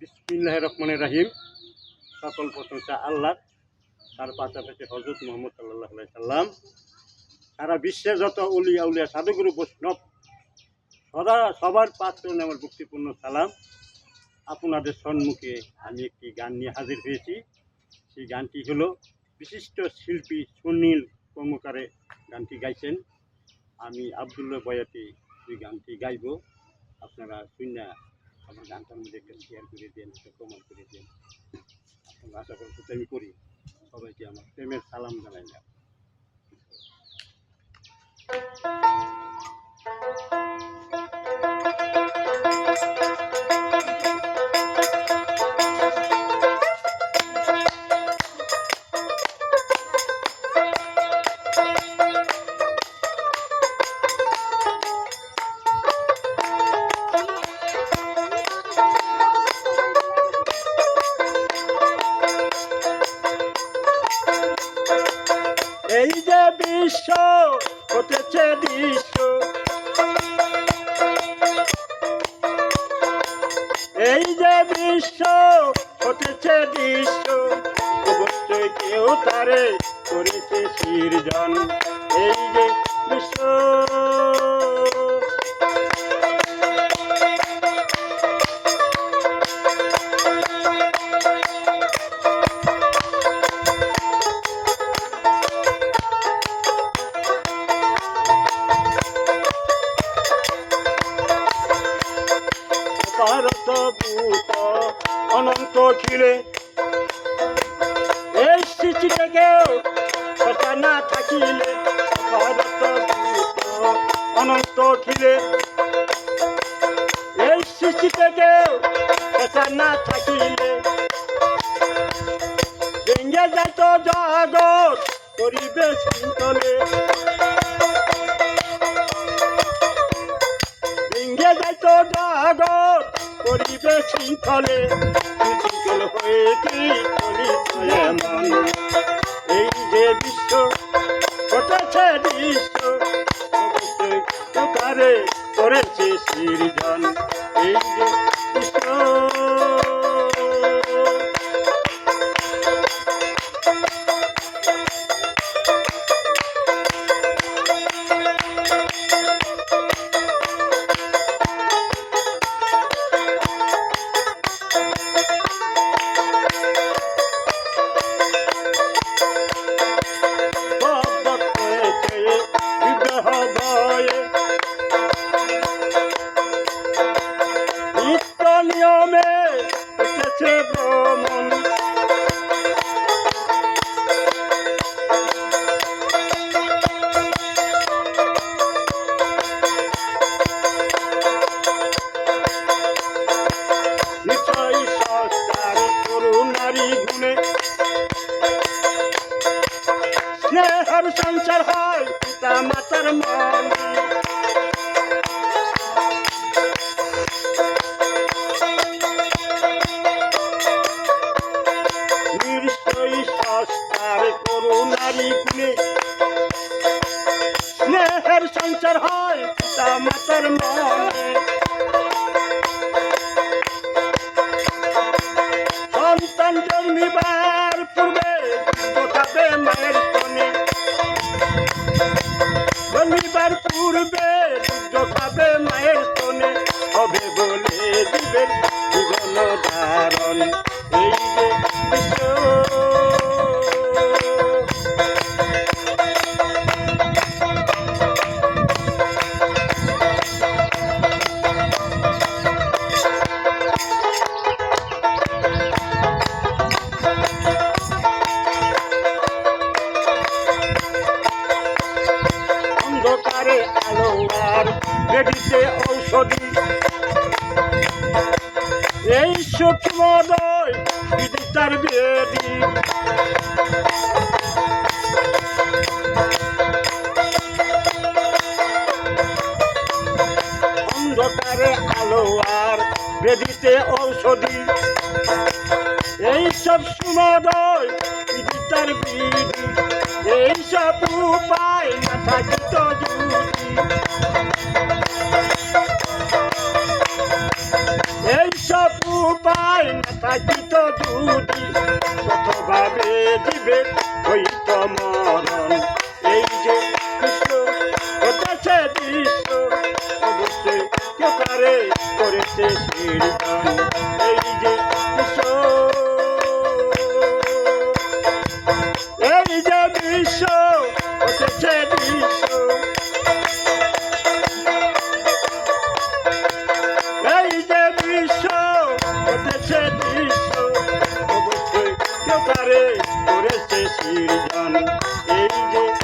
বিসমিল্লাহ রহমান রাহিম। সকল প্রশংসা আল্লাহ, তার পাশাপাশি হজরত মোহাম্মদ সাল্লাহ সাল্লাম। সারা বিশ্বে যত উলিয়া উলিয়া সাধুগুরু বৈষ্ণব, সদা সবার পাত্র আমার ভক্তিপূর্ণ সালাম। আপনাদের সম্মুখে আমি একটি গান নিয়ে হাজির হয়েছি। সেই গানটি হলো বিশিষ্ট শিল্পী সুনীল কর্মকারে গানটি গাইছেন। আমি আবদুল্লাহ বয়াতি এই গানটি গাইব। আপনারা শুনে গানটার মধ্যে একটা শেয়ার করে দেন, একটা কমেন্ট করে দেন। আপনারা আশা করি সেটা আমি করি। সবাইকে আমার প্রেমের সালাম জানাই না। এই যে বিশ্ব হতেছে দৃশ্য এই যে বিশ্ব হতেছে দৃশ্য অবশ্যই কেউ তারে করেছে সৃজন এই যে বিশ্ব। খিলে এই সৃষ্টি থেকেও কথা না থাকিলে অনন্ত খিলে এই সৃষ্টি থেকেও কথা না থাকিলে, ভেঙে যাইত জগৎ পরিবেশ শৃঙ্খলে। ভেঙে যাইত জগৎ পরিবেশ শৃঙ্খল। হয়ে কি চলিছে এমন। এই যে বিশ্ব ঘটেছে অবশ্যই কোথারে করেছে সৃজন। এই যে সংসার হয় পিতা মাতার মন। নিশ্চয়ই সংস্কার করুণারি গুণে স্নেহের সংসার হয় পিতা মাতার মনে। হবে বলে দিবেন জীবন ধারণ। এই সূক্ষ্মদয় বিদিতার বেদি অন্ধকারে আলো আর বেদিতে ঔষধি। এই সব সুমদয় বিদিতার বিধি এই সব উপায় না থাকিত যদি। থাকিত যদি কতভাবে দিবে হইত মরণ এই যে করেছে কীর্তন এই যে কেউ করেছে সৃজন এই যে